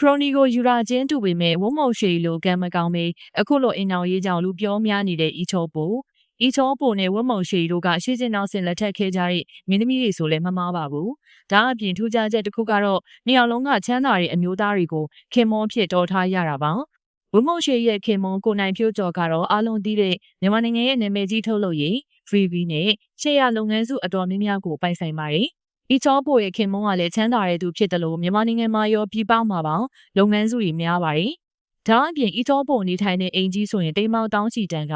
ခရိုနီကိုယူရာချင်းတူပေမဲ့ဝုံမုံရွှေလိုကံမကောင်းပေအခုလိုအင်အောင်ရေးကြောင့်လူပြောများနေတဲ့ဤချောပိုဤချောပိုနဲ့ဝုံမုံရွှေတို့ကရှေ့စင်နောက်စင်လက်ထက်ခဲ့ကြတဲ့မင်းသမီးတွေဆိုလည်းမမှားပါဘူးဒါအပြင်ထူးခြားချက်တစ်ခုကတော့နေအောင်လုံးကချမ်းသာတဲ့အမျိုးသားတွေကိုခင်မောဖြစ်တော်ထားရတာပါဝုံမုံရွှေရဲ့ခင်မွန်ကိုနိုင်ဖြိုးကျော်ကတော့အားလုံးသိတဲ့မြန်မာနိုင်ငံရဲ့နာမည်ကြီးထုတ်လုပ်ရေး VV နဲ့ရှေ့ရလုပ်ငန်းစုအတော်များများကိုပိုင်ဆိုင်ပါတယ်။ ဤချောပိုရဲ့ခင်မုန်းကလည်းချမ်းသာတဲ့သူဖြစ်တယ်လို့မြန်မာနိုင်ငံမှာရောပြည်ပမှာပါလုပ်ငန်းစုတွေများပါတယ်။ဒါအပြင်ဤချောပိုနေထိုင်တဲ့အိမ်ကြီးဆိုရင်တိမ်မောင်တောင်းချီတန်က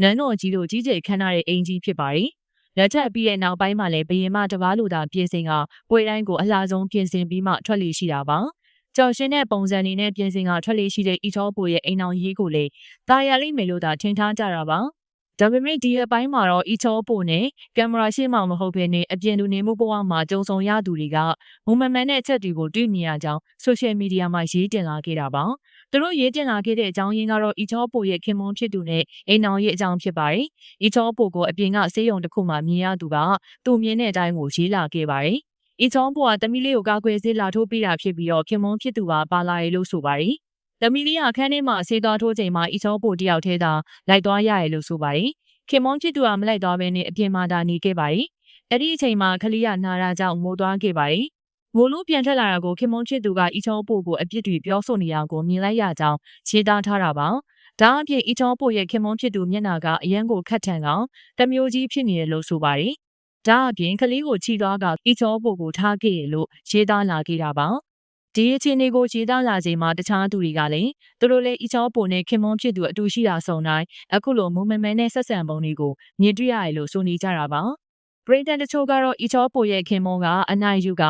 နန်းတော်ကြီးတို့ကြီးကျယ်ခမ်းနားတဲ့အိမ်ကြီးဖြစ်ပါတယ်။လက်ထပ်ပြီးတဲ့နောက်ပိုင်းမှာလည်းဘရင်မတပားလိုသာပြင်ဆင်ကပွဲတိုင်းကိုအလှဆုံးပြင်ဆင်ပြီးမှထွက်လေရှိတာပါ။ကြော်ရှင်တဲ့ပုံစံနေနဲ့ပြင်ဆင်ကထွက်လေရှိတဲ့ဤချောပိုရဲ့အိမ်အောင်ရေးကိုလေတာယာလိမ့်မယ်လို့သာထင်ထားကြတာပါ။ ဒါပေမဲ့ဒီအပိုင်းမှာတော့ဤချောပိုနဲ့ကင်မရာရှေ့မှာမဟုတ်ဘဲနဲ့အပြင်လူနေမှုဘဝမှာကြုံဆုံရသူတွေကမုံမမှန်တဲ့အချက်တွေကိုတွေ့မြင်ရကြောင်းဆိုရှယ်မီဒီယာမှာရေးတင်လာခဲ့တာပါ။သူတို့ရေးတင်လာခဲ့တဲ့အကြောင်းရင်းကတော့ဤချောပိုရဲ့ခင်မွန်းဖြစ်သူနဲ့အိမ်အောင်ရဲ့အကြောင်းဖြစ်ပါတယ်။ဤချောပိုကိုအပြင်ကစေးရုံတစ်ခုမှမြင်ရသူကသူ့မြင်တဲ့အတိုင်းကိုရေးလာခဲ့ပါတယ်။ဤချောပိုကတမီလေးကိုကာကွယ်စေးလာထိုးပေးတာဖြစ်ပြီးတော့ခင်မွန်းဖြစ်သူကပါလာရလို့ဆိုပါတယ်။ တမီလေးကခန်းထဲမှာဆေးသွားထိုးချိန်မှာဤချောပိုတယောက်ထဲသာလိုက်သွားရရလို့ဆိုပါတယ်။ခင်မွန်းဖြစ်သူကမလိုက်သွားဘဲနဲ့အပြင်မှာဒါနေခဲ့ပါတယ်။အဲ့ဒီအချိန်မှာခလီကနာရာကြောင့်ငိုသွားခဲ့ပါတယ်။ငိုလို့ပြန်ထွက်လာတာကိုခင်မွန်းချစ်သူကဤချောပိုကိုအပြစ်တွေပြောဆိုနေရကိုမြင်လိုက်ရကြောင်းခြေသားထားတာပါ။ဒါအပြင်ဤချောပိုရဲ့ခင်မွန်းဖြစ်သူမျက်နာကအရန်ကိုခတ်ထန်ကောင်တမျိုးကြီးဖြစ်နေတယ်လို့ဆိုပါတယ်။ဒါအပြင်ကလေးကိုခြိသွားကဤချောပိုကိုထားခဲ့ရလို့ခြေသားလာခဲ့တာပါ။ ဒီအခြေအနေကိုခြေသားလာချိန်မှာတခြားသူတွေကလည်းသူတို့လည်းဤချောပိုနဲ့ခင်မွန်းဖြစ်သူအတူရှိတာစုံတိုင်းအခုလိုမုံမမဲနဲ့ဆက်ဆံပုံတွေကိုမြင်တွေ့ရတယ်လို့ဆိုနေကြတာပါ။ပရိသတ်တချို့ကတော့ဤချောပိုရဲ့ခင်မွန်းကအနိုင်ယူက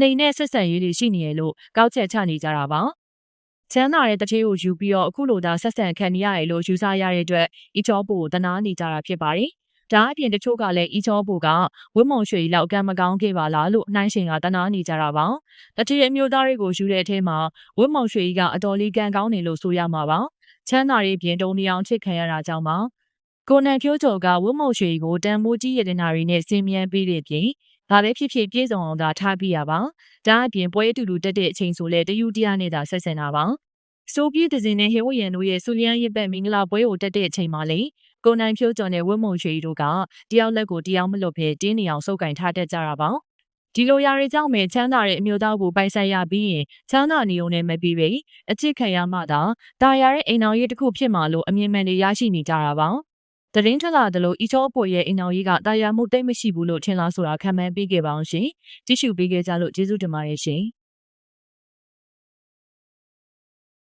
နှိမ်နဲ့ဆက်ဆံရေးတွေရှိနေရလို့ကောက်ချက်ချနေကြတာပါ။ချမ်းသာတဲ့တတိကိုယူပြီးတော့အခုလိုသာဆက်ဆံခံနေရတယ်လို့ယူဆရတဲ့အတွက်ဤချောပိုကိုတနာနေကြတာဖြစ်ပါတယ်။ ဒါအပြင်တချို့ကလည်းဤချောပိုကဝင်းမုံရွှေကြီးလောက်ကံမကောင်းခဲ့ပါလားလို့နှိုင်းရှင်ကတနာနေကြတာပါ။တတိယမျိုးသားတွေကိုယူတဲ့အထဲမှာဝင်းမုံရွှေကြီးကအတော်လေးကံကောင်းနေလို့ဆိုရမှာပါ။ချမ်းသာရေးပြင်တုံနေအောင်ချစ်ခံရတာကြောင့်ပါ။ကိုနန်ဖြိုးကျော်ကဝင်းမုံရွှေကြီးကိုတန်မိုးကြီးရတနာရီနဲ့စင်မြန်ပေးတဲ့ပြင်ဒါလည်းဖြစ်ဖြစ်ပြေဆုံးအောင်သာထားပြရပါ။ဒါအပြင်ပွဲအတူတူတက်တဲ့အချိန်ဆိုလဲတယူတရားနဲ့သာဆက်ဆံတာပါ။ဆိုပြည့်တဲ့စင်နဲ့ဟေဝရန်တို့ရဲ့ဆူလျန်ရစ်ပတ်မင်္ဂလာပွဲကိုတက်တဲ့အချိန်မှာလေ ကိုနိုင်ဖြိုးကျော်နဲ့ဝင်းမုံရွှေတို့ကတယောက်လက်ကိုတယောက်မလွတ်ဖဲတင်းနေအောင်စုပ်ကင်ထားတတ်ကြတာပါဒီလိုຢာတွေကြောင့်ပဲချမ်းသာတဲ့အမျိုးသားကိုပိုင်ဆိုင်ရပြီးရင်ချမ်းသာနေုံနဲ့မပြီးပဲအချစ်ခံရမှသာတာယာတဲ့အိမ်အောင်ရေးတစ်ခုဖြစ်မှာလို့အမြင်မှန်တွေရရှိနေကြတာပါတရင်ထွက်လာတယ်လို့အီချောပွေရဲ့အိမ်အောင်ရေးကတာယာမှုတိတ်မရှိဘူးလို့ထင်လားဆိုတာခံမှန်းပေးခဲ့ပါအောင်ရှင်ကြည့်ရှုပေးခဲ့ကြလို့ကျေးဇူးတင်ပါတယ်ရှင်